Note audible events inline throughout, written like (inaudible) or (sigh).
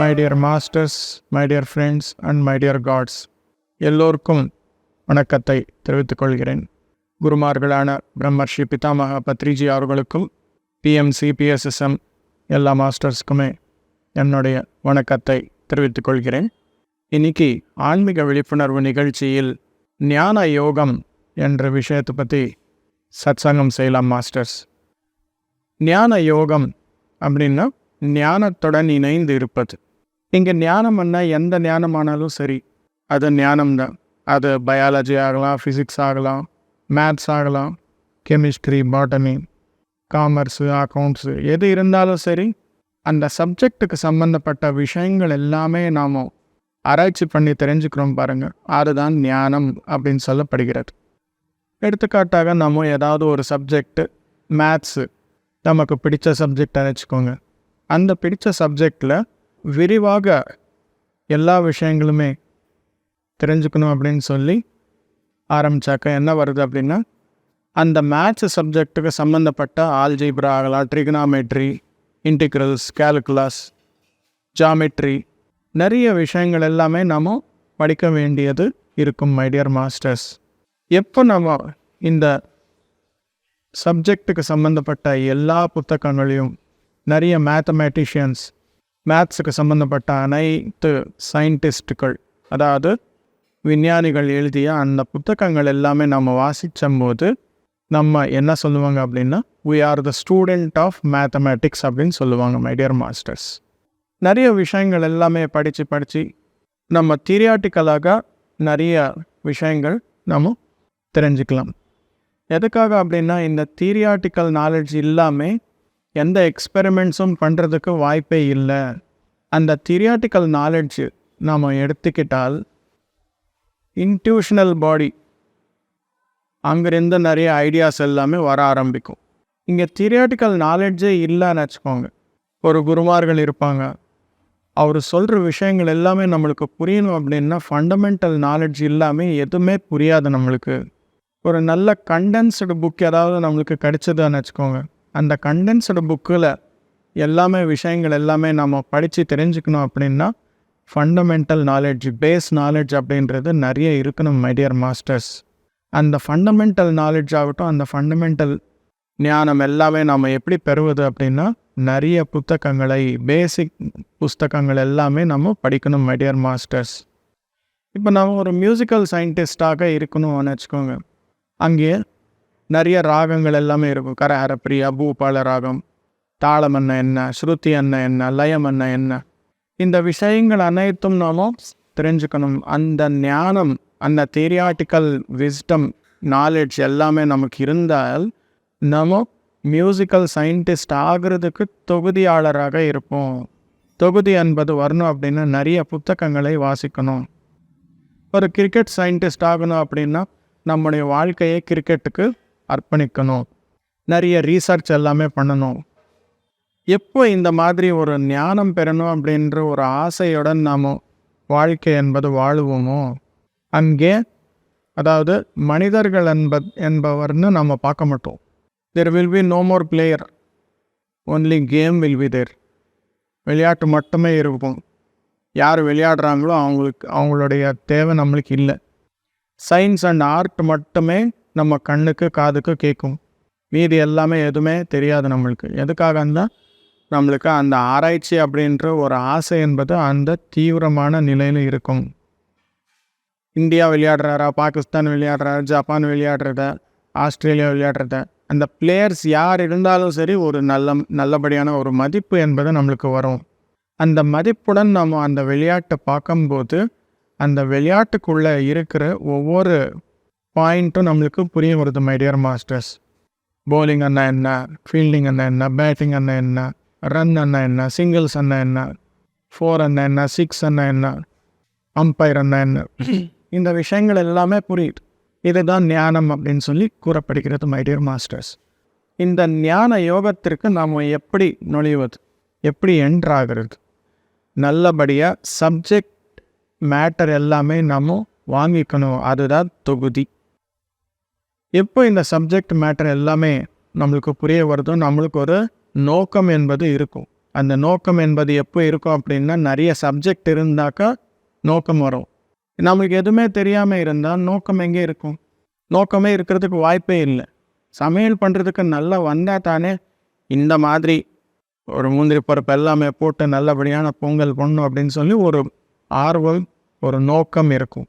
My dear masters my dear friends and my dear gods எல்லோருக்கும் வணக்கத்தை தெரிவித்துக் கொள்கிறேன். குருமார்களான பிரம்மர்ஷி பிதாமக பத்ரிஜி அவர்களுக்கும் பிஎம்சி பிஎஸ்எஸ்எம் எல்லா மாஸ்டர்ஸ்க்குமே என்னுடைய வணக்கத்தை தெரிவித்துக் கொள்கிறேன். இன்னைக்கு ஆன்மீக விழிப்புணர்வு நிகழ்ச்சியில் ஞான யோகம் என்ற விஷயத்தை பற்றி சத்சங்கம் செய்யலாம் மாஸ்டர்ஸ். ஞான யோகம் அப்படின்னா ஞானத்துடன் இணைந்து இருப்பது. இங்கே ஞானம்னா எந்த ஞானமானாலும் சரி. அது ஞானம்தான். அது பயாலஜி ஆகலாம் ஃபிசிக்ஸ் ஆகலாம் மேத்ஸ் ஆகலாம் கெமிஸ்ட்ரி பாட்டனி காமர்ஸு அக்கௌண்ட்ஸு எது இருந்தாலும் சரி அந்த சப்ஜெக்ட்டுக்கு சம்மந்தப்பட்ட விஷயங்கள் எல்லாமே நாம் ஆராய்ச்சி பண்ணி தெரிஞ்சுக்கிறோம் பாருங்கள் அதுதான் ஞானம் அப்படின்னு சொல்லப்படுகிறது. எடுத்துக்காட்டாக நம்ம ஏதாவது ஒரு சப்ஜெக்ட்டு மேத்ஸு நமக்கு பிடித்த சப்ஜெக்ட் வச்சுக்கோங்க. அந்த பிடிச்ச சப்ஜெக்டில் விரிவாக எல்லா விஷயங்களுமே தெரிஞ்சுக்கணும் அப்படின்னு சொல்லி ஆரம்பித்தாக்க என்ன வருது அப்படின்னா அந்த மேத்ஸ் சப்ஜெக்ட்டுக்கு சம்மந்தப்பட்ட ஆல்ஜிப்ரா ஆகலாம் ட்ரிகனாமெட்ரி இன்டிகிரல்ஸ் கேல்குலஸ் ஜாமெட்ரி நிறைய விஷயங்கள் எல்லாமே நம்ம படிக்க வேண்டியது இருக்கும் மைடியர் மாஸ்டர்ஸ் எப்போ நம்ம இந்த சப்ஜெக்ட்டுக்கு சம்மந்தப்பட்ட எல்லா புத்தகங்களையும் நிறைய மேத்தமேட்டிஷியன்ஸ் மேத்ஸுக்கு சம்மந்தப்பட்ட அனைத்து சயின்டிஸ்ட்டுகள் அதாவது விஞ்ஞானிகள் எழுதிய அந்த புத்தகங்கள் எல்லாமே நம்ம வாசித்தம்போது நம்ம என்ன சொல்லுவாங்க அப்படின்னா we are the student of mathematics அப்படின்னு சொல்லுவாங்க மைடியர் மாஸ்டர்ஸ் நிறைய விஷயங்கள் எல்லாமே படித்து படித்து நம்ம திரியாட்டிக்கலாக நிறைய விஷயங்கள் நம்ம தெரிஞ்சுக்கலாம். எதுக்காக அப்படின்னா இந்த திரியாட்டிக்கல் நாலேஜ் இல்லாமல் எந்த எக்ஸ்பெரிமெண்ட்ஸும் பண்ணுறதுக்கு வாய்ப்பே இல்லை. அந்த திரியாட்டிக்கல் நாலெட்ஜு நாம் எடுத்துக்கிட்டால் இன்ட்யூஷனல் பாடி அங்கேருந்து நிறைய ஐடியாஸ் எல்லாமே வர ஆரம்பிக்கும். இங்கே திரியாட்டிக்கல் நாலெட்ஜே இல்லைன்னு வச்சுக்கோங்க. ஒரு குருமார்கள் இருப்பாங்க. அவர் சொல்கிற விஷயங்கள் எல்லாமே நம்மளுக்கு புரியணும் அப்படின்னா ஃபண்டமெண்டல் நாலெட்ஜ் இல்லாமல் எதுவுமே புரியாது நம்மளுக்கு. ஒரு நல்ல கண்டென்ஸ்டு புக் ஏதாவது நம்மளுக்கு கிடைச்சதுன்னு வச்சுக்கோங்க. அந்த கண்டென்ஸ்டு புக்கில் எல்லாமே விஷயங்கள் எல்லாமே நம்ம படித்து தெரிஞ்சுக்கணும் அப்படின்னா ஃபண்டமெண்டல் நாலேஜ் பேஸ் நாலேஜ் அப்படின்றது நிறைய இருக்கணும் மைடியர் மாஸ்டர்ஸ் அந்த ஃபண்டமெண்டல் நாலேஜ் ஆகட்டும் அந்த ஃபண்டமெண்டல் ஞானம் எல்லாமே நாம் எப்படி பெறுவது அப்படின்னா நிறைய புத்தகங்களை பேசிக் புஸ்தகங்கள் எல்லாமே நம்ம படிக்கணும் மைடியர் மாஸ்டர்ஸ் இப்போ நம்ம ஒரு மியூசிக்கல் சயின்டிஸ்டாக இருக்கணும்னு வச்சுக்கோங்க. அங்கே நிறைய ராகங்கள் எல்லாமே இருக்கும். கரஹரப்பிரியா பூபால ராகம் தாளம் என்ன என்ன ஸ்ருதி என்ன என்ன லயம் என்ன என்ன. இந்த விஷயங்கள் அனைத்தும் நாம் தெரிஞ்சுக்கணும். அந்த ஞானம் அந்த தேரியாட்டிக்கல் விஸ்டம் நாலேஜ் எல்லாமே நமக்கு இருந்தால் நம்ம மியூசிக்கல் சயின்டிஸ்ட் ஆகிறதுக்கு தொகுதியாளராக இருப்போம். தொகுதி என்பது வரணும் அப்படின்னா நிறைய புத்தகங்களை வாசிக்கணும். ஒரு கிரிக்கெட் சயின்டிஸ்ட் ஆகணும் அப்படின்னா நம்முடைய வாழ்க்கையை கிரிக்கெட்டுக்கு அர்ப்பணிக்கணும். நிறைய ரீசர்ச் எல்லாமே பண்ணணும். எப்போ இந்த மாதிரி ஒரு ஞானம் பெறணும் அப்படின்ற ஒரு ஆசையுடன் நாம் வாழ்க்கை என்பது வாழுவோமோ அங்கே அதாவது மனிதர்கள் என்ப என்பவர்னு நம்ம பார்க்க மாட்டோம். There will be no more player only game will be there விளையாட்டு மட்டுமே இருக்கும். யார் விளையாடுறாங்களோ அவங்களுக்கு அவங்களுடைய தேவை நம்மளுக்கு இல்லை. சயின்ஸ் அண்ட் ஆர்ட் மட்டுமே நம்ம கண்ணுக்கு காதுக்கு கேட்கும். மீதி எல்லாமே எதுவுமே தெரியாது நம்மளுக்கு. எதுக்காக இருந்தால் நம்மளுக்கு அந்த ஆராய்ச்சி அப்படின்ற ஒரு ஆசை என்பது அந்த தீவிரமான நிலையில் இருக்கும். இந்தியா விளையாடுறாரா? பாகிஸ்தான் விளையாடுறாரு ஜப்பான் விளையாடுறத? ஆஸ்திரேலியா விளையாடுறத? அந்த பிளேயர்ஸ் யார் இருந்தாலும் சரி ஒரு நல்ல நல்லபடியான ஒரு மதிப்பு என்பது நம்மளுக்கு வரும். அந்த மதிப்புடன் நம்ம அந்த விளையாட்டை பார்க்கும்போது அந்த விளையாட்டுக்குள்ளே இருக்கிற ஒவ்வொரு பாயிண்ட்டும் நம்மளுக்கு புரிய வருது மை டியர் மாஸ்டர்ஸ் bowling அண்ணா என்ன? ஃபீல்டிங் அண்ணா என்ன? பேட்டிங் அண்ணா என்ன? ரன் அண்ணா என்ன? சிங்கிள்ஸ் அண்ணா என்ன? ஃபோர் அண்ணா என்ன? சிக்ஸ் அண்ணா என்ன? அம்பையர் அண்ணா என்ன? (laughs) இந்த விஷயங்கள் எல்லாமே புரியுது. இதுதான் ஞானம் அப்படின்னு சொல்லி கூறப்படுகிறது மை டியர் மாஸ்டர்ஸ் இந்த ஞான யோகத்திற்கு நாம் எப்படி நுழைவது? எப்படி என்ட்ராகிறது நல்லபடியாக சப்ஜெக்ட் மேட்டர் எல்லாமே நம்ம வாங்கிக்கணும். அதுதான் தொகுதி. எப்போ இந்த சப்ஜெக்ட் மேட்டர் எல்லாமே நம்மளுக்கு புரிய வருதோ நம்மளுக்கு ஒரு நோக்கம் என்பது இருக்கும். அந்த நோக்கம் என்பது எப்போ இருக்கும் அப்படின்னா நிறைய சப்ஜெக்ட் இருந்தாக்கா நோக்கம் வரும். நம்மளுக்கு எதுவுமே தெரியாமல் இருந்தால் நோக்கம் எங்கே இருக்கும்? நோக்கமே இருக்கிறதுக்கு வாய்ப்பே இல்லை. சமையல் பண்ணுறதுக்கு நல்லா வந்தால் தானே இந்த மாதிரி ஒரு முந்திரி பருப்பு எல்லாமே போட்டு நல்லபடியான பொங்கல் பண்ணணும் அப்படின்னு சொல்லி ஒரு ஆர்வம் ஒரு நோக்கம் இருக்கும்.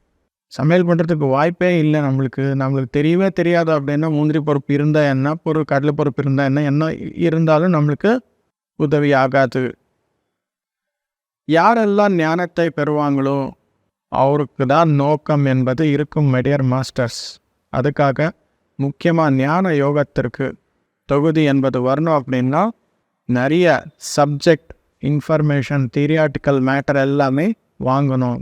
சமையல் பண்ணுறதுக்கு வாய்ப்பே இல்லை நம்மளுக்கு. நம்மளுக்கு தெரியவே தெரியாது அப்படின்னா முந்திரி பருப்பு இருந்தால் என்ன ஒரு கடலை பருப்பு இருந்தால் என்ன என்ன இருந்தாலும் நம்மளுக்கு உதவி ஆகாது. யாரெல்லாம் ஞானத்தை பெறுவாங்களோ அவருக்கு தான் நோக்கம் என்பது இருக்கும் மெடியர் மாஸ்டர்ஸ் அதுக்காக முக்கியமாக ஞான யோகத்திற்கு தொகுதி என்பது வரணும் அப்படின்னா நிறைய சப்ஜெக்ட் இன்ஃபர்மேஷன் திரியாட்டிக்கல் மேட்டர் எல்லாமே வாங்கணும்.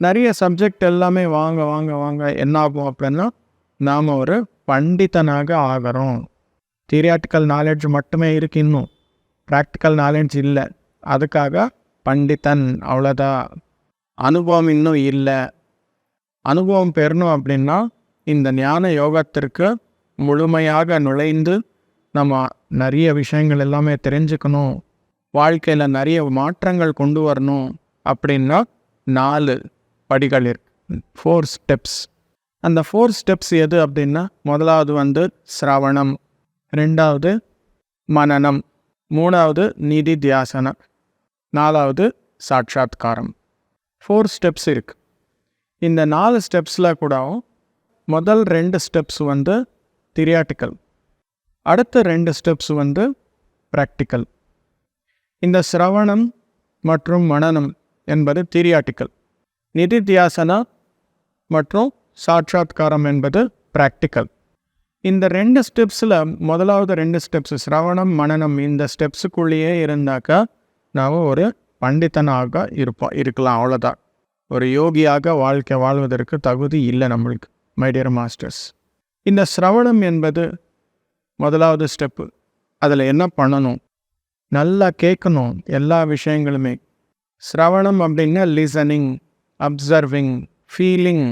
நிறைய சப்ஜெக்ட் எல்லாமே வாங்க வாங்க வாங்க என்ன ஆகும் அப்படின்னா நாம் ஒரு பண்டிதனாக ஆகிறோம். திரியாட்டிக்கல் நாலேஜ் மட்டுமே இருக்கு இன்னும். ப்ராக்டிக்கல் நாலேஜ் இல்லை. அதுக்காக பண்டிதன் அவ்வளோதான் அனுபவம் இன்னும் இல்லை. அனுபவம் பெறணும் அப்படின்னா இந்த ஞான யோகத்திற்கு முழுமையாக நுழைந்து நம்ம நிறைய விஷயங்கள் எல்லாமே தெரிஞ்சுக்கணும். வாழ்க்கையில் நிறைய மாற்றங்கள் கொண்டு வரணும் அப்படின்னா நாலு படிகள் இருக்கு. ஃபோர் ஸ்டெப்ஸ் அந்த ஃபோர் ஸ்டெப்ஸ் எது அப்படின்னா முதலாவது வந்து சிரவணம் ரெண்டாவது மனனம் மூணாவது நிதி தியாசனம் நாலாவது சாட்சாத்காரம். ஃபோர் ஸ்டெப்ஸ் இருக்கு. இந்த நாலு ஸ்டெப்ஸில் கூட முதல் ரெண்டு ஸ்டெப்ஸ் வந்து திரியாட்டிக்கல் அடுத்த ரெண்டு ஸ்டெப்ஸ் வந்து ப்ராக்டிக்கல் இந்த சிரவணம் மற்றும் மனனம் என்பது திரியாட்டிக்கல் நிதித்தியாசனா மற்றும் சாட்சாத்காரம் என்பது ப்ராக்டிக்கல் இந்த ரெண்டு ஸ்டெப்ஸில் முதலாவது ரெண்டு ஸ்டெப்ஸ் சிரவணம் மனனம் இந்த ஸ்டெப்ஸுக்குள்ளேயே இருந்தாக்கா நாம் ஒரு பண்டிதனாக இருப்போம் இருக்கலாம் அவ்வளோதான் ஒரு யோகியாக வாழ்க்கை வாழ்வதற்கு தகுதி இல்லை நம்மளுக்கு மை டியர் மாஸ்டர்ஸ் இந்த சிரவணம் என்பது முதலாவது ஸ்டெப்பு அதில் என்ன பண்ணணும்? நல்லா கேட்கணும் எல்லா விஷயங்களுமே. சிரவணம் அப்படின்னா லிசனிங் அப்சர்விங் ஃபீலிங்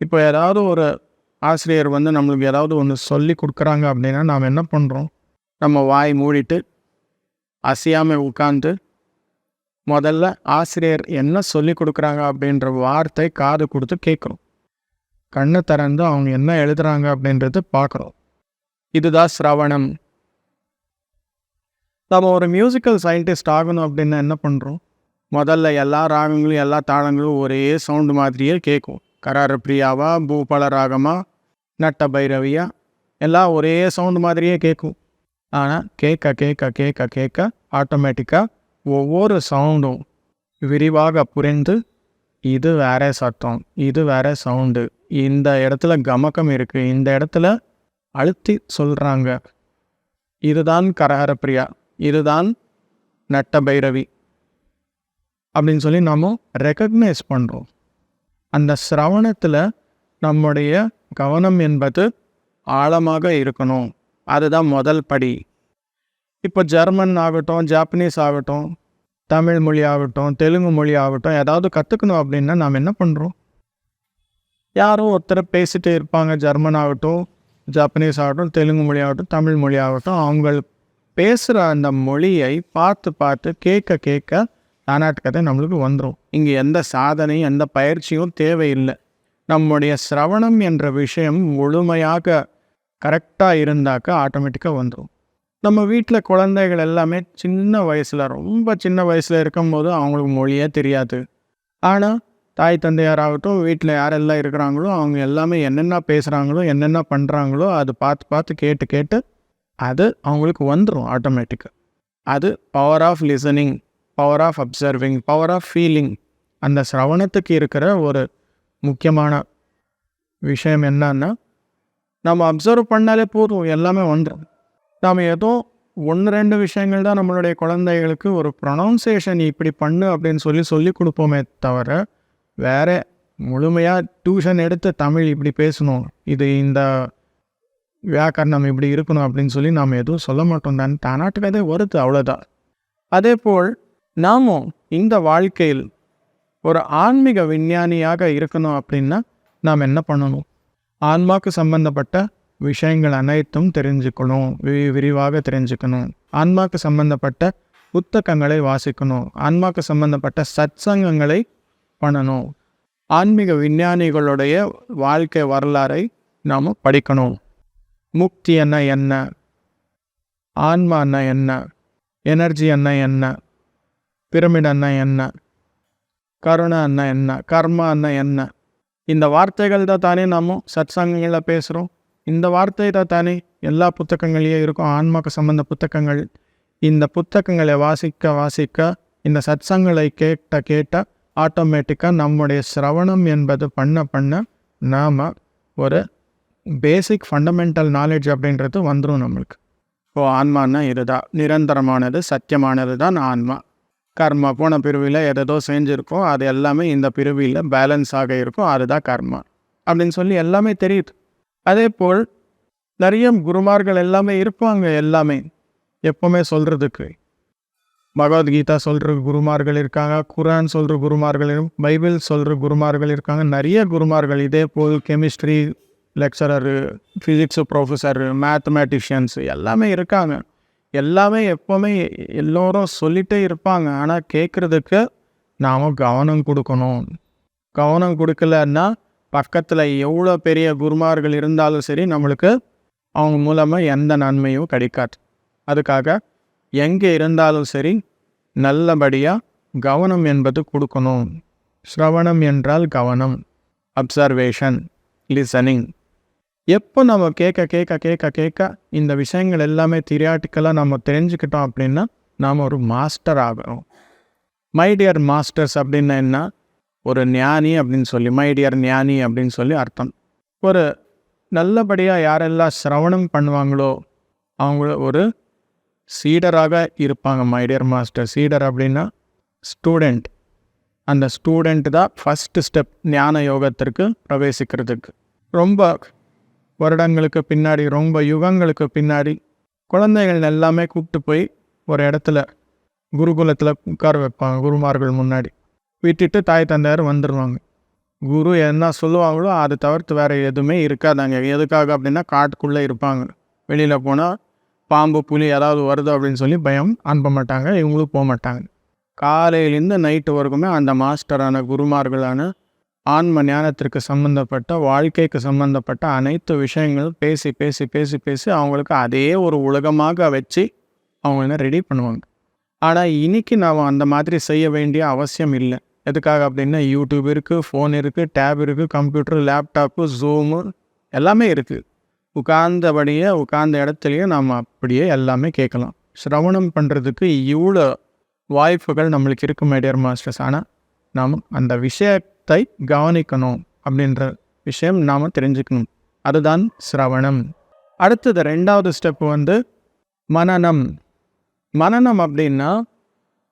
இப்போ ஏதாவது ஒரு ஆசிரியர் வந்து நம்மளுக்கு ஏதாவது ஒன்று சொல்லி கொடுக்குறாங்க அப்படின்னா நாம் என்ன பண்ணுறோம் நம்ம வாய் மூடிட்டு அசையாமல் உட்காந்து முதல்ல ஆசிரியர் என்ன சொல்லி கொடுக்குறாங்க அப்படின்ற வார்த்தை காது கொடுத்து கேட்குறோம். கண்ணை திறந்து அவங்க என்ன எழுதுகிறாங்க அப்படின்றது பார்க்குறோம். இதுதான் சிரவணம். நம்ம ஒரு மியூசிக்கல் சயின்டிஸ்ட் ஆகணும் அப்படின்னா என்ன பண்ணுறோம் முதல்ல எல்லா ராகங்களும் எல்லா தாளங்களும் ஒரே சவுண்டு மாதிரியே கேட்கும். கரார பிரியாவா பூபல ராகமா நட்ட பைரவியா எல்லாம் ஒரே சவுண்டு மாதிரியே கேட்கும். ஆனால் கேட்க கேட்க கேட்க கேட்க ஆட்டோமேட்டிக்காக ஒவ்வொரு சவுண்டும் விரிவாக புரிந்து இது வேற சத்தம் இது வேற சவுண்டு இந்த இடத்துல கமக்கம் இருக்குது இந்த இடத்துல அழுத்தி சொல்கிறாங்க இதுதான் கரஹர பிரியா இதுதான் நட்ட பைரவி அப்படின்னு சொல்லி நாம் ரெக்கக்னைஸ் பண்ணுறோம் அந்த சிரவணத்தில் நம்முடைய கவனம் என்பது ஆழமாக இருக்கணும். அதுதான் முதல் படி. இப்போ ஜெர்மன் ஆகட்டும் ஜாப்பனீஸ் ஆகட்டும் தமிழ் மொழி ஆகட்டும் தெலுங்கு மொழி ஆகட்டும் ஏதாவது கற்றுக்கணும் அப்படின்னா நாம் என்ன பண்ணுறோம் யாரோ ஒருத்தர் பேசிகிட்டே இருப்பாங்க. ஜெர்மன் ஆகட்டும் ஜாப்பனீஸ் ஆகட்டும் தெலுங்கு மொழி ஆகட்டும் தமிழ் மொழி ஆகட்டும். அவங்க பேசுகிற அந்த மொழியை பார்த்து பார்த்து கேட்க கேட்க நானாட்டுக்கதை நம்மளுக்கு வந்துடும் இங்கே எந்த சாதனையும் எந்த பயிற்சியும் தேவையில்லை. நம்முடைய சிரவணம் என்ற விஷயம் முழுமையாக கரெக்டாக இருந்தாக்க ஆட்டோமேட்டிக்காக வந்துடும் நம்ம வீட்டில் குழந்தைகள் எல்லாமே சின்ன வயசில் ரொம்ப சின்ன வயசில் இருக்கும்போது அவங்களுக்கு மொழியே தெரியாது. ஆனால் தாய் தந்தையாராகட்டும் வீட்டில் யாரெல்லாம் இருக்கிறாங்களோ அவங்க எல்லாமே என்னென்ன பேசுகிறாங்களோ என்னென்ன பண்ணுறாங்களோ அது பார்த்து பார்த்து கேட்டு கேட்டு அது அவங்களுக்கு வந்துடும் ஆட்டோமேட்டிக்காக அது power of listening power of observing power of feeling அந்த சிரவணத்துக்கு இருக்கிற ஒரு முக்கியமான விஷயம் என்னன்னா நம்ம அப்சர்வ் பண்ணாலே போதும் எல்லாமே வந்துடும் நாம் ஏதோ ஒன்று ரெண்டு விஷயங்கள் தான் நம்மளுடைய குழந்தைகளுக்கு ஒரு ப்ரொனவுன்சேஷன் இப்படி பண்ணு அப்படின்னு சொல்லி சொல்லி கொடுப்போமே தவிர வேற முழுமையாக டியூஷன் எடுத்து தமிழ் இப்படி பேசணும் இது இந்த வியாக்கரணம் இப்படி இருக்கணும் அப்படின்னு சொல்லி நாம் எதுவும் சொல்ல மாட்டோம். தான் தானாட்டுக்கதே வருது அவ்வளோதான் அதே போல் நாமும் இந்த வாழ்க்கையில் ஒரு ஆன்மீக விஞ்ஞானியாக இருக்கணும் அப்படின்னா நாம் என்ன பண்ணணும்? ஆன்மாக்கு சம்பந்தப்பட்ட விஷயங்கள் அனைத்தும் தெரிஞ்சுக்கணும். வி விரிவாக தெரிஞ்சுக்கணும். ஆன்மாக்கு சம்பந்தப்பட்ட புத்தகங்களை வாசிக்கணும். ஆன்மாக்கு சம்பந்தப்பட்ட சத்சங்கங்களை பண்ணணும். ஆன்மீக விஞ்ஞானிகளுடைய வாழ்க்கை வரலாறை நாம் படிக்கணும். முக்தி என்ன என்ன? ஆன்மா என்ன என்ன? எனர்ஜி என்ன என்ன? பிரமிட் என்ன என்ன கருணை என்ன என்ன கர்மா என்ன என்ன. இந்த வார்த்தைகள் தான் தானே நம்ம சத்சங்கங்களில் பேசுகிறோம் இந்த வார்த்தை தான் தானே எல்லா புத்தகங்களையும் இருக்கும். ஆன்மாக்கு சம்பந்த புத்தகங்கள். இந்த புத்தகங்களை வாசிக்க வாசிக்க இந்த சத்சங்களை கேட்ட கேட்ட ஆட்டோமேட்டிக்காக நம்முடைய சிரவணம் என்பது பண்ண பண்ண நாம் ஒரு பேசிக் ஃபண்டமெண்டல் நாலேஜ் அப்படின்றது வந்துடும் நம்மளுக்கு. ஓ ஆன்மானா இதுதான். நிரந்தரமானது சத்தியமானது தான் ஆன்மா. கர்மா போன பிரிவில் எதோ செஞ்சுருக்கோம். அது எல்லாமே இந்த பிரிவியில் பேலன்ஸ் ஆக இருக்கும். அதுதான் கர்மா. அப்படின்னு சொல்லி எல்லாமே தெரியுது. அதே போல் நிறைய குருமார்கள் எல்லாமே இருப்பாங்க எல்லாமே. எப்போவுமே சொல்கிறதுக்கு பகவத்கீதா சொல்கிற குருமார்கள் இருக்காங்க. குரான் சொல்கிற குருமார்கள் பைபிள் சொல்கிற குருமார்கள் இருக்காங்க. நிறைய குருமார்கள். இதே போல் chemistry lecturer physics professor mathematicians எல்லாமே இருக்காங்க. எல்லாமே எப்போவுமே எல்லோரும் சொல்லிகிட்டே இருப்பாங்க. ஆனால் கேட்குறதுக்கு நாம் கவனம் கொடுக்கணும். கவனம் கொடுக்கலன்னா பக்கத்தில் எவ்வளோ பெரிய குருமார்கள் இருந்தாலும் சரி நம்மளுக்கு அவங்க மூலமாக எந்த நன்மையும் கிடைக்காது. அதுக்காக எங்கே இருந்தாலும் சரி நல்லபடியாக கவனம் என்பது கொடுக்கணும். ஸ்ரவணம் என்றால் கவனம். அப்சர்வேஷன் லிசனிங் எப்போ நம்ம கேட்க கேட்க கேட்க கேட்க இந்த விஷயங்கள் எல்லாமே திரியாட்டிக்கலாக நம்ம தெரிஞ்சுக்கிட்டோம் அப்படின்னா நாம் ஒரு மாஸ்டர் ஆகிறோம் மை டியர் மாஸ்டர்ஸ் அப்படின்னா என்ன? ஒரு ஞானி அப்படின்னு சொல்லி மை டியர் ஞானி அப்படின்னு சொல்லி அர்த்தம். ஒரு நல்லபடியாக யாரெல்லாம் சிரவணம் பண்ணுவாங்களோ அவங்க ஒரு சீடராக இருப்பாங்க மை டியர் மாஸ்டர் சீடர் அப்படின்னா ஸ்டூடெண்ட் அந்த ஸ்டூடெண்ட் தான் ஃபஸ்ட்டு ஸ்டெப் ஞான யோகத்திற்கு பிரவேசிக்கிறதுக்கு. ரொம்ப வருடங்களுக்கு பின்னாடி ரொம்ப யுகங்களுக்கு பின்னாடி குழந்தைகள் எல்லாமே கூப்பிட்டு போய் ஒரு இடத்துல குருகுலத்தில் உட்கார வைப்பாங்க குருமார்கள் முன்னாடி. விட்டுட்டு தாய் தந்தையார் வந்துடுவாங்க குரு என்ன சொல்லுவாங்களோ அதை தவிர்த்து வேறு எதுவுமே இருக்காதாங்க. எதுக்காக அப்படின்னா காட்டுக்குள்ளே இருப்பாங்க. வெளியில் போனால் பாம்பு புலி ஏதாவது வருது அப்படின்னு சொல்லி பயம் அனுப்ப மாட்டாங்க இவங்களும் போக மாட்டாங்க. காலையிலேருந்து நைட்டு வரைக்குமே அந்த மாஸ்டரான குருமார்களான ஆன்ம ஞானத்திற்கு சம்மந்தப்பட்ட வாழ்க்கைக்கு சம்மந்தப்பட்ட அனைத்து விஷயங்களும் பேசி பேசி பேசி பேசி அவங்களுக்கு அதே ஒரு உலகமாக வச்சு அவங்க ரெடி பண்ணுவாங்க. ஆனால் இன்னைக்கு நாம் அந்த மாதிரி செய்ய வேண்டிய அவசியம் இல்லை. எதுக்காக அப்படின்னா யூடியூப் இருக்குது ஃபோன் இருக்குது டேப் இருக்குது கம்ப்யூட்டர் லேப்டாப்பு ஜூமு எல்லாமே இருக்குது உட்கார்ந்தபடியே உட்கார்ந்த இடத்துலையே நாம் அப்படியே எல்லாமே கேட்கலாம். சிரவணம் பண்ணுறதுக்கு இவ்வளோ வாய்ப்புகள் நம்மளுக்கு இருக்கும் மேடியர் மாஸ்டர்ஸ் ஆனால் நாம் அந்த விஷயத்தை கவனிக்கணும் அப்படின்ற விஷயம் நாம் தெரிஞ்சுக்கணும். அதுதான் சிரவணம். அடுத்தது ரெண்டாவது ஸ்டெப் வந்து மனநம். மனனம் அப்படின்னா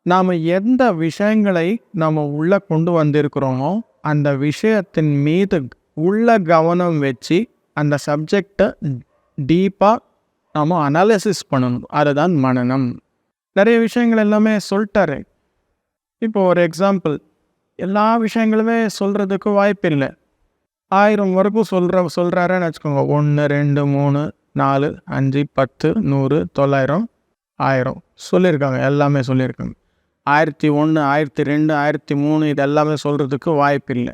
நாம் எந்த விஷயங்களை நாம் உள்ளே கொண்டு வந்திருக்கிறோமோ அந்த விஷயத்தின் மீது உள்ள கவனம் வச்சு அந்த சப்ஜெக்டை டீப்பாக நாம் அனாலிசிஸ் பண்ணணும். அதுதான் மனனம் நிறைய விஷயங்கள் எல்லாமே சொல்லிட்டாரு. இப்போ ஒரு எக்ஸாம்பிள் எல்லா விஷயங்களுமே சொல்கிறதுக்கு வாய்ப்பு இல்லை ஆயிரம் வரைக்கும் சொல்கிற சொல்கிறாருன்னு வச்சுக்கோங்க. ஒன்று ரெண்டு மூணு நாலு அஞ்சு பத்து நூறு தொள்ளாயிரம் ஆயிரம். சொல்லியிருக்காங்க. எல்லாமே சொல்லியிருக்காங்க. ஆயிரத்தி ஒன்று ஆயிரத்தி ரெண்டு ஆயிரத்தி மூணு இது எல்லாமே சொல்கிறதுக்கு வாய்ப்பு இல்லை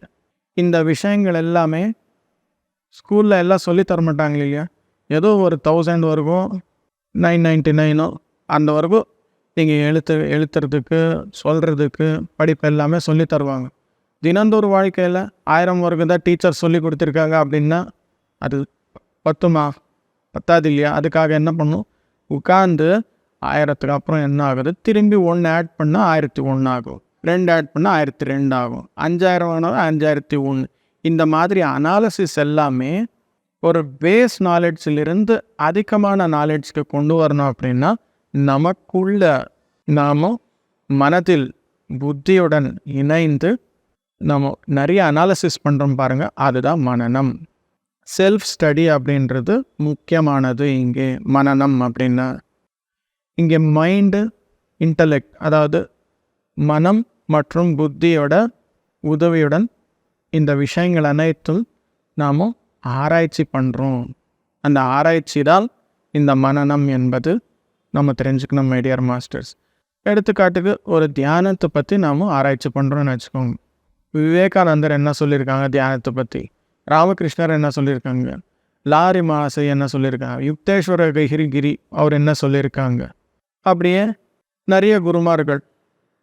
இந்த விஷயங்கள் எல்லாமே ஸ்கூலில் எல்லாம் சொல்லி மாட்டாங்க இல்லையா? ஏதோ ஒரு தௌசண்ட் வரைக்கும் நைன் நைன்ட்டி நைனோ அந்த வரைக்கும் நீங்கள் எழுத்து எழுத்துறதுக்கு சொல்கிறதுக்கு படிப்பு எல்லாமே சொல்லி தருவாங்க. தினந்தோறும் வாழ்க்கையில் ஆயிரம் வரைக்கும் தான் டீச்சர் சொல்லி கொடுத்துருக்காங்க அப்படின்னா அது பத்துமா? பத்தாது இல்லையா? அதுக்காக என்ன பண்ணும்? உட்காந்து ஆயிரத்துக்கு அப்புறம் என்ன ஆகுது? திரும்பி ஒன்று ஆட் பண்ணால் ஆயிரத்தி ஒன்று ஆகும். ரெண்டு ஆட் பண்ணால் ஆயிரத்தி ரெண்டு ஆகும். அஞ்சாயிரம் ஆனாலும் அஞ்சாயிரத்தி ஒன்று இந்த மாதிரி அனாலிசிஸ் எல்லாமே ஒரு பேஸ் நாலேஜிலிருந்து அதிகமான நாலெட்ஜ்க்கு கொண்டு வரணும் அப்படின்னா நமக்குள்ள நாம் மனதில் புத்தியுடன் இணைந்து நம்ம நிறைய அனாலிசிஸ் பண்ணுறோம் பாருங்கள் அதுதான் மனனம் செல்ஃப் ஸ்டடி அப்படின்றது முக்கியமானது இங்கே. மனனம் அப்படின்னா இங்கே மைண்டு இன்டலெக்ட் அதாவது மனம் மற்றும் புத்தியோட உதவியுடன் இந்த விஷயங்கள் அனைத்தும் நாம் ஆராய்ச்சி பண்ணுறோம் அந்த ஆராய்ச்சி தான் இந்த மனனம் என்பது நம்ம தெரிஞ்சுக்கணும் மைடியர் மாஸ்டர்ஸ் எடுத்துக்காட்டுக்கு ஒரு தியானத்தை பற்றி நாம் ஆராய்ச்சி பண்ணுறோன்னு வச்சுக்கோங்க. விவேகானந்தர் என்ன சொல்லியிருக்காங்க தியானத்தை பற்றி ராமகிருஷ்ணர் என்ன சொல்லியிருக்காங்க? லாரி மாசை என்ன சொல்லியிருக்காங்க? யுக்தேஸ்வர கிரி அவர் என்ன சொல்லியிருக்காங்க? அப்படியே நிறைய குருமார்கள்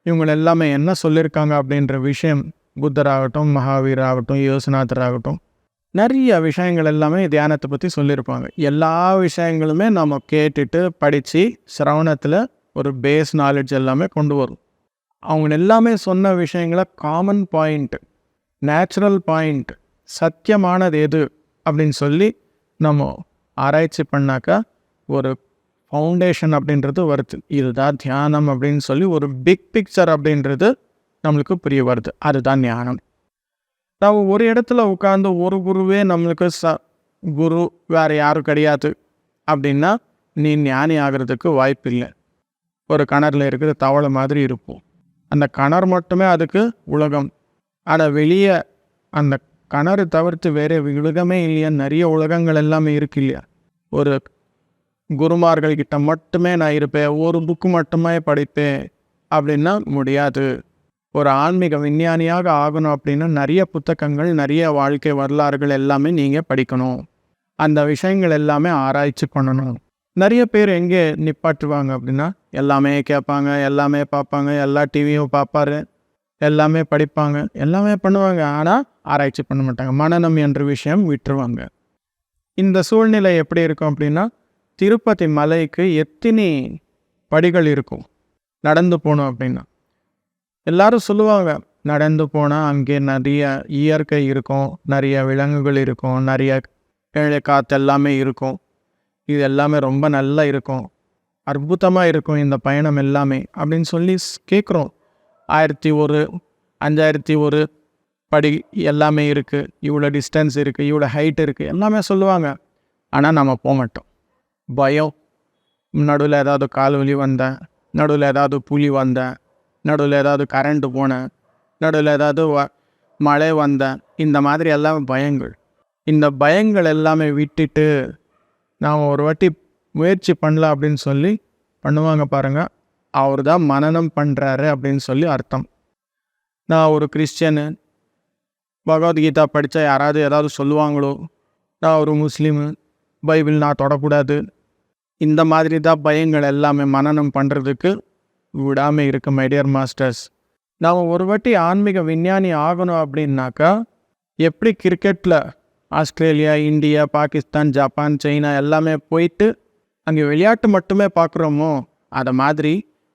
இவங்க எல்லாமே என்ன சொல்லியிருக்காங்க அப்படின்ற விஷயம் புத்தராகட்டும் மகாவீர் ஆகட்டும் யோசநாதர் ஆகட்டும் நிறைய விஷயங்கள் எல்லாமே தியானத்தை பற்றி சொல்லியிருப்பாங்க. எல்லா விஷயங்களுமே நம்ம கேட்டுட்டு படித்து சிரவணத்தில் ஒரு பேஸ் நாலேஜ் எல்லாமே கொண்டு வரும். அவங்க எல்லாமே சொன்ன விஷயங்களை காமன் பாயிண்ட் நேச்சுரல் பாயிண்ட் சத்தியமானது எது அப்படின்னு சொல்லி நம்ம ஆராய்ச்சி பண்ணாக்கா ஒரு ஃபவுண்டேஷன் அப்படின்றது வருது. இதுதான் தியானம் அப்படின்னு சொல்லி ஒரு பிக் பிக்சர் அப்படின்றது நம்மளுக்கு புரிய வருது. அதுதான் ஞானம். நம்ம ஒரு இடத்துல உட்காந்து ஒரு குருவே நம்மளுக்கு ச குரு வேறு யாரும் கிடையாது. அப்படின்னா நீ ஞானி ஆகிறதுக்கு வாய்ப்பு இல்லை ஒரு கிணறுல இருக்கிற தவளை மாதிரி இருப்போம். அந்த கிணறு மட்டுமே அதுக்கு உலகம். ஆனால் வெளியே அந்த கிணறு தவிர்த்து வேறு உலகமே இல்லையா? நிறைய உலகங்கள் எல்லாமே இருக்கு இல்லையா? ஒரு குருமார்கள்கிட்ட மட்டுமே நான் இருப்பேன். ஒரு புக்கு மட்டுமே படிப்பேன். அப்படின்னா முடியாது. ஒரு ஆன்மீக விஞ்ஞானியாக ஆகணும் அப்படின்னா நிறைய புத்தகங்கள் நிறைய வாழ்க்கை வரலாறுகள் எல்லாமே நீங்கள் படிக்கணும். அந்த விஷயங்கள் எல்லாமே ஆராய்ச்சி பண்ணணும். நிறைய பேர் எங்கே நிப்பாட்டுவாங்க அப்படின்னா எல்லாமே கேட்பாங்க எல்லாமே பார்ப்பாங்க எல்லா டிவியும் பார்ப்பாரு எல்லாமே படிப்பாங்க எல்லாமே பண்ணுவாங்க. ஆனால் ஆராய்ச்சி பண்ண மாட்டாங்க. மனநம் என்ற விஷயம் விட்டுருவாங்க. இந்த சூழ்நிலை எப்படி இருக்கும் அப்படின்னா திருப்பதி மலைக்கு எத்தனை படிகள் இருக்கும்? நடந்து போகணும் அப்படின்னா. எல்லாரும் சொல்லுவாங்க நடந்து போனால் அங்கே நிறைய இயற்கை இருக்கும் நிறைய விலங்குகள் இருக்கும் நிறைய ஏழை காற்று எல்லாமே இருக்கும். இது எல்லாமே ரொம்ப நல்லா இருக்கும். அற்புதமாக இருக்கும் இந்த பயணம் எல்லாமே. அப்படின்னு சொல்லி கேட்குறோம் ஆயிரத்தி ஒரு அஞ்சாயிரத்தி ஒரு படி எல்லாமே இருக்குது இவ்வளோ டிஸ்டன்ஸ் இருக்குது இவ்வளோ ஹைட் இருக்குது எல்லாமே சொல்லுவாங்க. ஆனால் நம்ம போக மாட்டோம். பயம். நடுவில் ஏதாவது கால் வலி வந்தேன் நடுவில் ஏதாவது புலி வந்தேன் நடுவில் ஏதாவது கரண்ட்டு போனேன். நடுவில் ஏதாவது வ மழை வந்தேன். இந்த மாதிரி எல்லாம் பயங்கள். இந்த பயங்கள் எல்லாமே விட்டுட்டு நாம் ஒரு வாட்டி முயற்சி பண்ணல அப்படின்னு சொல்லி பண்ணுவாங்க பாருங்கள் அவர் தான் மனநம் பண்ணுறாரு அப்படின்னு சொல்லி அர்த்தம். நான் ஒரு கிறிஸ்டியனு பகவத்கீதா படித்தா யாராவது ஏதாவது சொல்லுவாங்களோ நான் ஒரு முஸ்லீமு பைபிள் நான் தொடக்கூடாது. இந்த மாதிரி தான் பயங்கள் எல்லாமே மனநம் பண்ணுறதுக்கு விடாமல் இருக்கு மைடியர் மாஸ்டர்ஸ் நாம் ஒரு வாட்டி ஆன்மீக விஞ்ஞானி ஆகணும் அப்படின்னாக்கா எப்படி கிரிக்கெட்டில் Australia India Pakistan Japan China எல்லாமே போயிட்டு அங்கே விளையாட்டு மட்டுமே பார்க்குறோமோ அதை மாதிரி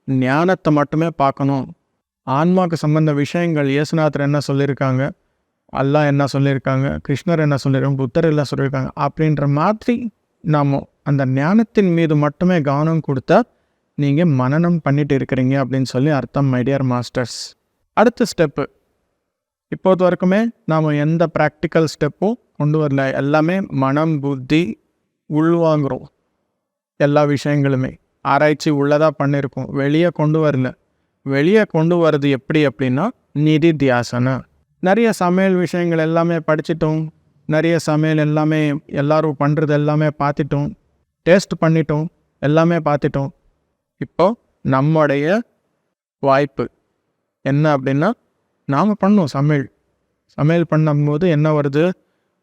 ஞானத்தை மட்டுமே பார்க்கணும். ஆன்மாவுக்கு சம்பந்த விஷயங்கள் இயேசுநாதர் என்ன சொல்லியிருக்காங்க? அல்லாஹ் என்ன சொல்லியிருக்காங்க? கிருஷ்ணர் என்ன சொல்லியிருக்காங்க? புத்தர் என்ன சொல்லியிருக்காங்க? அப்படின்ற மாதிரி நாம் அந்த ஞானத்தின் மீது மட்டுமே கவனம் கொடுத்தா நீங்கள் மனனம் பண்ணிட்டு இருக்கிறீங்க அப்படின்னு சொல்லி அர்த்தம் மைடியர் மாஸ்டர்ஸ் அடுத்த ஸ்டெப்பு இப்போது வரைக்குமே நாம் எந்த ப்ராக்டிக்கல் ஸ்டெப்பும் கொண்டு வரல. எல்லாமே மனம் புத்தி உள்வாங்குறோம். எல்லா விஷயங்களுமே. ஆராய்ச்சி உள்ளதாக பண்ணியிருக்கோம் வெளியே கொண்டு வரல. வெளியே கொண்டு வர்றது எப்படி அப்படின்னா நிதி தியாசனா. நிறைய சமையல் விஷயங்கள் எல்லாமே படிச்சிட்டோம். நிறைய சமையல் எல்லாமே எல்லோரும் பண்ணுறது எல்லாமே பார்த்துட்டோம். டேஸ்ட் பண்ணிட்டோம். எல்லாமே பார்த்துட்டோம். இப்போ நம்முடைய வாய்ப்பு. என்ன அப்படின்னா நாம் பண்ணோம் சமையல். சமையல் பண்ணும்போது என்ன வருது?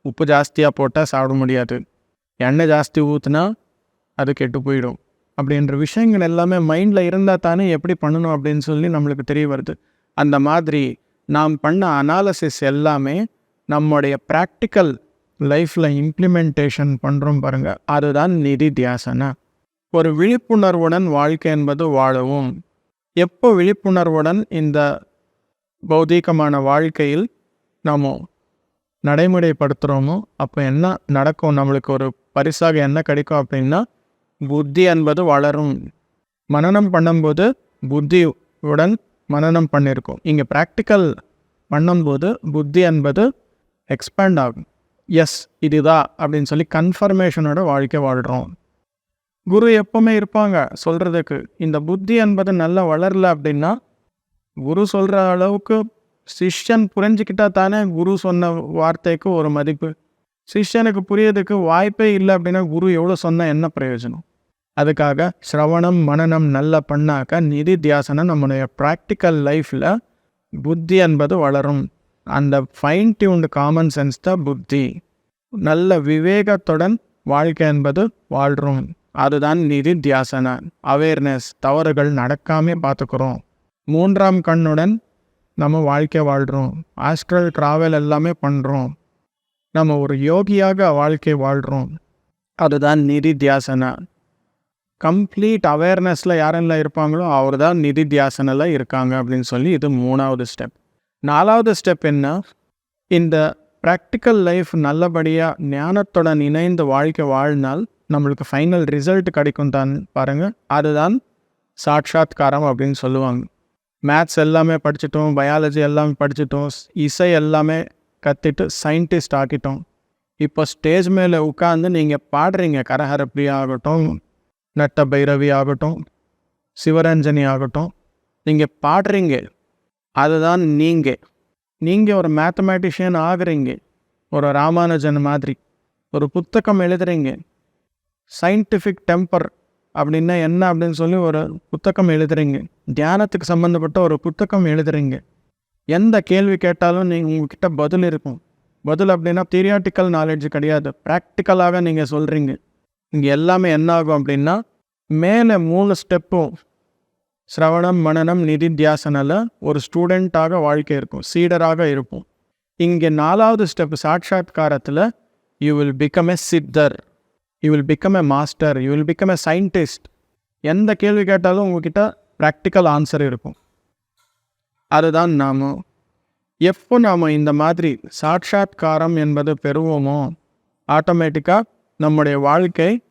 உப்பு ஜாஸ்தியாக போட்டால் சாப்பிட முடியாது. எண்ணெய் ஜாஸ்தி ஊற்றுனா அது கெட்டு போயிடும். அப்படின்ற விஷயங்கள் எல்லாமே மைண்டில் இருந்தால் தானே எப்படி பண்ணணும் அப்படின்னு சொல்லி நம்மளுக்கு தெரிய வருது. அந்த மாதிரி நாம் பண்ண அனாலிசிஸ் எல்லாமே நம்முடைய ப்ராக்டிக்கல் லைஃப்பில் இம்ப்ளிமெண்டேஷன் பண்ணுறோம் பாருங்கள் அதுதான் நிதி தியாசனா. ஒரு விழிப்புணர்வுடன் வாழ்க்கை என்பது வாழவும். எப்போ விழிப்புணர்வுடன் இந்த பௌதீகமான வாழ்க்கையில் நாம் நடைமுறைப்படுத்துகிறோமோ அப்போ என்ன நடக்கும்? நம்மளுக்கு ஒரு பரிசாக என்ன கிடைக்கும் அப்படின்னா புத்தி என்பது வளரும். மனனம் பண்ணும்போது புத்தியுடன் மனனம் பண்ணியிருக்கோம் இங்கே ப்ராக்டிக்கல் பண்ணும்போது புத்தி என்பது எக்ஸ்பேண்ட் ஆகும். எஸ் இதுதான் அப்படின்னு சொல்லி கன்ஃபர்மேஷனோட வாழ்க்கை வாழ்கிறோம் குரு எப்பவுமே இருப்பாங்க சொல்கிறதுக்கு இந்த புத்தி என்பது நல்லா வளரல அப்படின்னா குரு சொல்கிற அளவுக்கு சிஷ்யன் புரிஞ்சுக்கிட்டா தானே குரு சொன்ன வார்த்தைக்கு ஒரு மதிப்பு. சிஷ்யனுக்கு புரியதுக்கு வாய்ப்பே இல்லை அப்படின்னா குரு எவ்வளோ சொன்னால் என்ன பிரயோஜனம்? அதுக்காக சிரவணம் மனனம் நல்லா பண்ணாக்க நிதி தியாசனம் நம்மளுடைய ப்ராக்டிக்கல் லைஃப்பில் புத்தி என்பது வளரும். அந்த ஃபைன் டியூன்டு காமன் சென்ஸ் தான் புத்தி. நல்ல விவேகத்துடன் வாழ்க்கை என்பது வாழ்கிறோம் அதுதான் நிதித்தியாசன அவேர்னஸ் தவறுகள் நடக்காமே பார்த்துக்கிறோம் மூன்றாம் கண்ணுடன் நம்ம வாழ்க்கை வாழ்கிறோம் ஆஸ்ட்ரல் ட்ராவல் எல்லாமே பண்ணுறோம் நம்ம ஒரு யோகியாக வாழ்க்கை வாழ்கிறோம் அதுதான் நிதி கம்ப்ளீட் அவேர்னஸில் யாரெல்லாம் இருப்பாங்களோ அவர் தான் நிதித்தியாசனில் இருக்காங்க அப்படின்னு சொல்லி இது மூணாவது ஸ்டெப். நாலாவது ஸ்டெப் என்ன? இந்த ப்ராக்டிக்கல் லைஃப் நல்லபடியாக ஞானத்துடன் இணைந்து வாழ்க்கை வாழ்னால் நம்மளுக்கு ஃபைனல் ரிசல்ட் கிடைக்கும் தான் பாருங்கள் அதுதான் சாட்சாத்காரம் அப்படின்னு சொல்லுவாங்க. மேத்ஸ் எல்லாமே படிச்சிட்டோம் பயாலஜி எல்லாமே படிச்சிட்டோம் இசை எல்லாமே கற்றுட்டு சயின்டிஸ்ட் ஆக்கிட்டோம். இப்போ ஸ்டேஜ் மேலே உட்காந்து நீங்கள் பாடுறீங்க. கரஹரப்பிரியா ஆகட்டும் நட்ட பைரவி ஆகட்டும் சிவரஞ்சனி ஆகட்டும் நீங்கள் பாடுறீங்க. அதுதான் நீங்கள் நீங்கள் ஒரு மேத்தமேட்டிஷியன் ஆகுறீங்க. ஒரு ராமானுஜன் மாதிரி. ஒரு புத்தகம் எழுதுறீங்க. சயின்டிஃபிக் டெம்பர் அப்படின்னா என்ன அப்படின்னு சொல்லி ஒரு புத்தகம் எழுதுறீங்க. தியானத்துக்கு சம்மந்தப்பட்ட ஒரு புத்தகம் எழுதுறீங்க. எந்த கேள்வி கேட்டாலும் நீங்கள் உங்ககிட்ட பதில் இருக்கும். பதில் அப்படின்னா திரியாட்டிக்கல் நாலேஜ் கிடையாது. ப்ராக்டிக்கலாக நீங்கள் சொல்கிறீங்க இங்கே எல்லாமே என்ன ஆகும் அப்படின்னா மேலே மூணு ஸ்டெப்பும் சிரவணம் மனனம் நிதித்தியாசனில் ஒரு ஸ்டூடெண்ட்டாக வாழ்க்கை இருக்கும். சீடராக இருப்போம். இங்கே நாலாவது step சாட்சாத்காரத்தில் you will become a siddhar you will become a master you will become a scientist எந்த கேள்வி கேட்டாலும் உங்ககிட்ட ப்ராக்டிக்கல் ஆன்சர் இருக்கும். அதுதான் நாம். எப்போ நாம் இந்த மாதிரி சாட்சாத்காரம் என்பது பெறுவோமோ ஆட்டோமேட்டிக்காக நம்முடைய வாழ்க்கை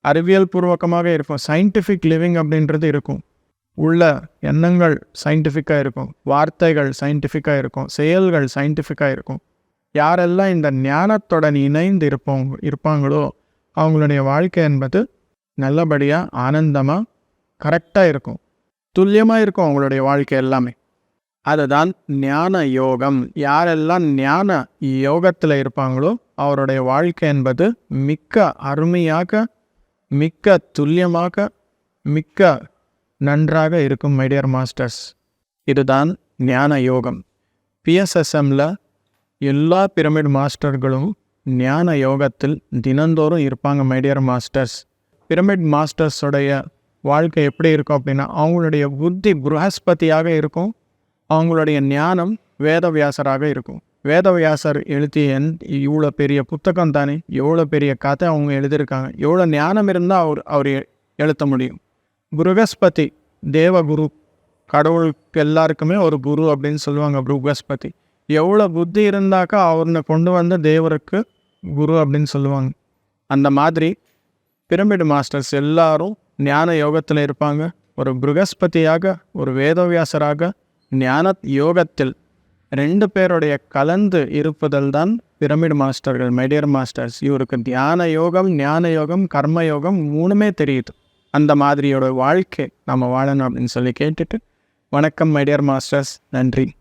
அறிவியல் பூர்வகமாக இருக்கும். சயின்டிஃபிக் லிவிங் அப்படின்றது இருக்கும். உள்ள எண்ணங்கள் சயின்டிஃபிக்காக இருக்கும். வார்த்தைகள் சயின்டிஃபிக்காக இருக்கும். செயல்கள் சயின்டிஃபிக்காக இருக்கும். யாரெல்லாம் இந்த ஞானத்துடன் இணைந்து இருப்போம் இருப்பாங்களோ அவங்களுடைய வாழ்க்கை என்பது நல்லபடியாக ஆனந்தமாக கரெக்டாக இருக்கும். துல்லியமாக இருக்கும் அவங்களுடைய வாழ்க்கை எல்லாமே. அதுதான் ஞான யோகம். யாரெல்லாம் ஞான யோகத்தில் இருப்பாங்களோ அவருடைய வாழ்க்கை என்பது மிக்க அருமையாக மிக்க துல்லியமாக மிக்க நன்றாக இருக்கும் மைடியர் மாஸ்டர்ஸ் இதுதான் ஞான யோகம். பிஎஸ்எஸ்எம்மில் எல்லா பிரமிட் மாஸ்டர்களும் ஞான யோகத்தில் தினந்தோறும் இருப்பாங்க மைடியர் மாஸ்டர்ஸ் பிரமிட் மாஸ்டர்ஸோடைய வாழ்க்கை எப்படி இருக்கும் அப்படின்னா அவங்களுடைய புத்தி புரஹஸ்பதியாக இருக்கும். அவங்களுடைய ஞானம் வேதவியாசராக இருக்கும். வேதவியாசர் எழுதிய இவ்வளோ பெரிய புத்தகம் தானே எவ்வளோ பெரிய கதை அவங்க எழுதியிருக்காங்க எவ்வளோ ஞானம் இருந்தால் அவர் அவர் எழுத்த முடியும். புருகஸ்பதி தேவகுரு கடவுளுக்கு எல்லாருக்குமே ஒரு குரு அப்படின்னு சொல்லுவாங்க புருகஸ்பதி எவ்வளோ புத்தி இருந்தாக்கா அவரை கொண்டு வந்த தேவருக்கு குரு அப்படின்னு சொல்லுவாங்க. அந்த மாதிரி பிரமிடு மாஸ்டர்ஸ் எல்லாரும் ஞான யோகத்தில் இருப்பாங்க. ஒரு புருகஸ்பதியாக ஒரு வேதவியாசராக ஞான யோகத்தில் ரெண்டு பேருடைய கலந்து இருப்பதில் தான் பிரமிட் மாஸ்டர்கள் மைடியர் மாஸ்டர்ஸ் இவருக்கு தியான யோகம் ஞான யோகம் கர்ம யோகம் மூணுமே தெரியுது. அந்த மாதிரியோட வாழ்க்கை நம்ம வாழணும் அப்படின்னு சொல்லி கேட்டுட்டு வணக்கம் மைடியர் மாஸ்டர்ஸ் நன்றி.